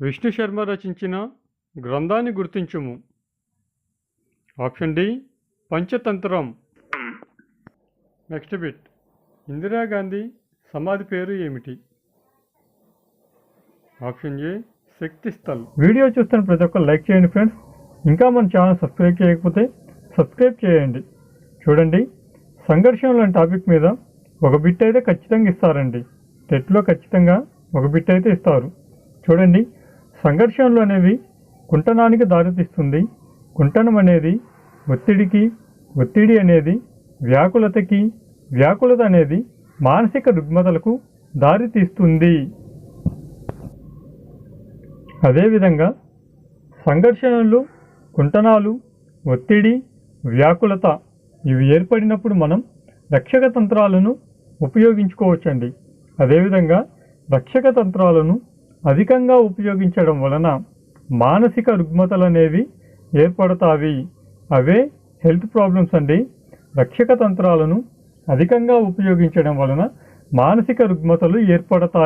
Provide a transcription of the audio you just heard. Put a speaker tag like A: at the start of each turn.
A: విష్ణు శర్మ రచించిన గ్రంథాన్ని గుర్తించుము. Option D Panchatantra. Next bit. Indira Gandhi సమాధి పేరు ఏమిటి? Option A Shakti Sthal. Video చూస్తున్న ప్రతి ఒక్కరు లైక్ చేయండి ఫ్రెండ్స్. ఇంకా మన ఛానల్ సబ్స్క్రైబ్ చేయకపోతే సబ్స్క్రైబ్ చేయండి. చూడండి సంఘర్షణ లాంటి టాపిక్ మీద ఒక బిట్ అయితే ఖచ్చితంగా ఇస్తారండి. టెట్లో ఖచ్చితంగా ఒక బిట్ అయితే ఇస్తారు. చూడండి సంఘర్షణలు అనేవి కుంటనానికి దారితీస్తుంది. కుంటనం అనేది ఒత్తిడికి ఒత్తిడి అనేది వ్యాకులతకి వ్యాకులత అనేది మానసిక రుగ్మతలకు దారితీస్తుంది. అదేవిధంగా సంఘర్షణలు కుంటనాలు ఒత్తిడి వ్యాకులత ఇవి ఏర్పడినప్పుడు మనం రక్షక తంత్రాలను ఉపయోగించుకోవచ్చండి. అదేవిధంగా రక్షక తంత్రాలను అధికంగా ఉపయోగించడం వలన మానసిక రుగ్మతలు అనేవి ఏర్పడతాయి. అవే హెల్త్ ప్రాబ్లమ్స్ అండి. రక్షక తంత్రాలను అధికంగా ఉపయోగించడం వలన మానసిక రుగ్మతలు ఏర్పడతాయి.